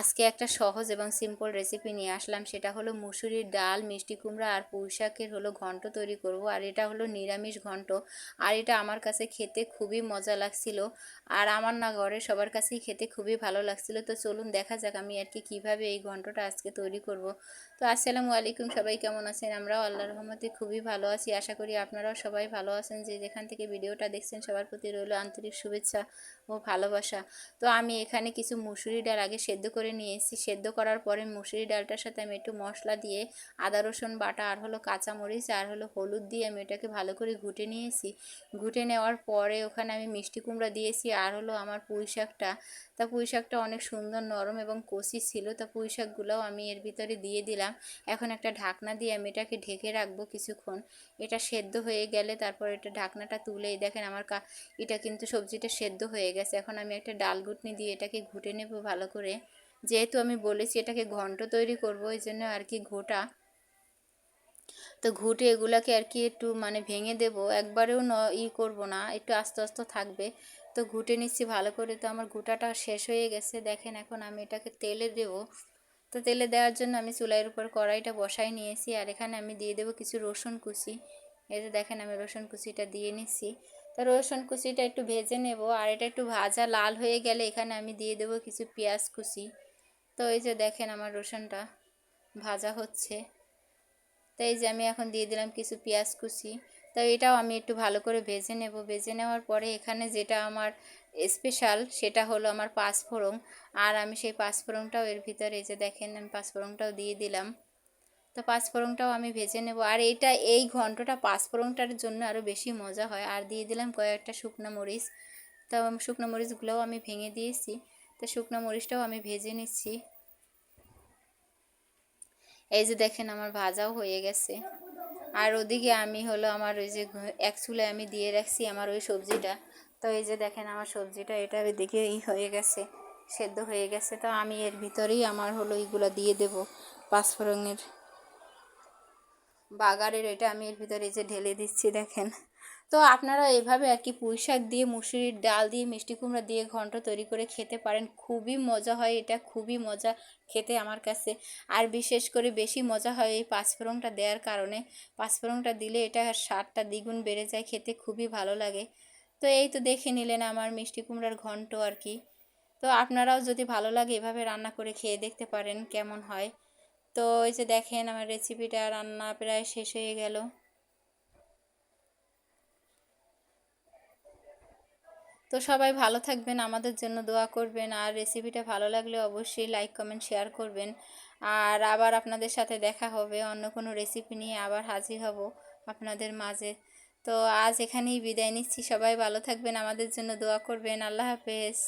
আজকে একটা সহজ এবং সিম্পল রেসিপি নিয়ে আসলাম। সেটা হলো মুসুরির ডাল, মিষ্টি কুমড়া আর পুঁই শাকের হলো ঘন্ট তৈরি করব। আর এটা হলো নিরামিষ ঘন্ট। আর এটা আমার কাছে খেতে খুবই মজা লাগছিল। আর আমার না ঘরে সবার কাছেই খেতে খুবই ভালো লাগছিল। তো চলুন দেখা যাক আমি আর কি কীভাবে এই ঘন্টটা আজকে তৈরি করব। তো আসসালামু আলাইকুম, সবাই কেমন আছেন? আমরাও আল্লাহ রহমতে খুবই ভালো আছি। আশা করি আপনারাও সবাই ভালো আছেন। যে যেখান থেকে ভিডিওটা দেখছেন, সবার প্রতি রইল আন্তরিক শুভেচ্ছা ও ভালোবাসা। তো আমি এখানে কিছু মুসুরি ডাল আগে সেদ্ধ করে নিয়েছি। সেদ্ধ করার পরে মুসুরি ডালটার সাথে আমি একটু মশলা দিয়ে আদা, রসুন বাটা, আর হলো কাঁচামরিচ, আর হলো হলুদ দিয়ে আমি এটাকে ভালো করে ঘুটে নিয়েছি। ঘুটে নেওয়ার পরে ওখানে আমি মিষ্টি কুমড়া দিয়েছি, আর হলো আমার পুঁই শাকটা। তা পুঁই শাকটা অনেক সুন্দর, নরম এবং কষি ছিল, তা পুঁই শাকগুলোও আমি এর ভিতরে দিয়ে দিলাম। এখন একটা ঢাকনা দিয়ে আমি এটাকে ঢেকে রাখব কিছুক্ষণ। এটা সেদ্ধ হয়ে গেলে তারপর এটা ঢাকনাটা তুলে দেখেন আমার কা এটা কিন্তু সবজিটা সেদ্ধ হয়ে গেছে। এখন আমি একটা ডাল ঘুটনি দিয়ে এটাকে ঘুটে নেব ভালো করে। যেহেতু আমি বলেছি এটাকে ঘন্ট তৈরি করব এই জন্য আর কি ঘোটা। তো ঘুটে এগুলাকে আর কি একটু মানে ভেঙে দেব, একবারেও ন, ই করব না, একটু আস্তে আস্তে থাকবে। তো ঘুটে নিচ্ছি ভালো করে, তো আমার ঘুটাটা শেষ হয়ে গেছে। দেখেন এখন আমি এটাকে তেলে দেব। তো তেলে দেওয়ার জন্য আমি চুলাইয়ের উপর কড়াইটা বসাই নিয়েছি, আর এখানে আমি দিয়ে দেবো কিছু রসুন কুচি। যে দেখেন আমি রসুন কুচিটা দিয়ে নিচ্ছি। তো রসুন কুচিটা একটু ভেজে নেব, আর এটা একটু ভাজা লাল হয়ে গেলে এখানে আমি দিয়ে দেবো কিছু পেঁয়াজ কুচি। তো এই যে দেখেন আমার রসুনটা ভাজা হচ্ছে। তো এই যে আমি এখন দিয়ে দিলাম কিছু পেঁয়াজ কুচি। তো এটাও আমি একটু ভালো করে ভেজে নেব। ভেজে নেওয়ার পরে এখানে যেটা আমার স্পেশাল সেটা হলো আমার পাঁচফোড়ন। আর আমি সেই পাঁচফোড়নটাও এর ভিতরে এই যে দেখেন আমি পাঁচফোড়নটাও দিয়ে দিলাম। তো পাঁচফোড়নটাও আমি ভেজে নেব। আর এটা এই ঘন্টটা পাঁচফোড়নটার জন্য আরও বেশি মজা হয়। আর দিয়ে দিলাম কয়েকটা শুকনো মরিচ। তো শুকনো মরিচগুলোও আমি ভেঙে দিয়েছি। তো শুকনো মরিচটাও আমি ভেজে নিচ্ছি। এই যে দেখেন আমার ভাজাও হয়ে গেছে। আর ওদিকে আমি হলো আমার ওই যে এক চুলে আমি দিয়ে রাখছি আমার ওই সবজিটা। তো এই যে দেখেন আমার সবজিটা, এটা ওইদিকে ই হয়ে গেছে, সেদ্ধ হয়ে গেছে। তো আমি এর ভিতরেই আমার হলো এইগুলো দিয়ে দেব পাঁচফোড়নের বাগারের এটা আমি এর ভিতরে যে ঢেলে দিচ্ছি, দেখেন। তো আপনারা এভাবে আর কি পুঁই শাক দিয়ে, মুসুরির ডাল দিয়ে, মিষ্টি কুমড়া দিয়ে ঘন্ট তৈরি করে খেতে পারেন। খুবই মজা হয় এটা, খুবই মজা খেতে আমার কাছে। আর বিশেষ করে বেশি মজা হয় এই পাঁচফোড়নটা দেওয়ার কারণে। পাঁচফোড়নটা দিলে এটা স্বাদটা দ্বিগুণ বেড়ে যায়, খেতে খুবই ভালো লাগে। তো এই তো দেখে নিলেন আমার মিষ্টি কুমড়ার ঘন্ট আর কি। তো আপনারাও যদি ভালো লাগে এভাবে রান্না করে খেয়ে দেখতে পারেন কেমন হয়। তো এই যে দেখেন আমার রেসিপিটা রান্না প্রায় শেষ হয়ে গেল। তো সবাই ভালো থাকবেন, আমাদের জন্য দোয়া করবেন। আর রেসিপিটা ভালো লাগলে অবশ্যই লাইক কমেন্ট শেয়ার করবেন। আর আবার আপনাদের সাথে দেখা হবে, অন্য কোনো রেসিপি নিয়ে আবার হাজির হব আপনাদের মাঝে। তো আজ এখানেই বিদায় নিচ্ছি। সবাই ভালো থাকবেন, আমাদের জন্য দোয়া করবেন। আল্লাহ হাফেজ।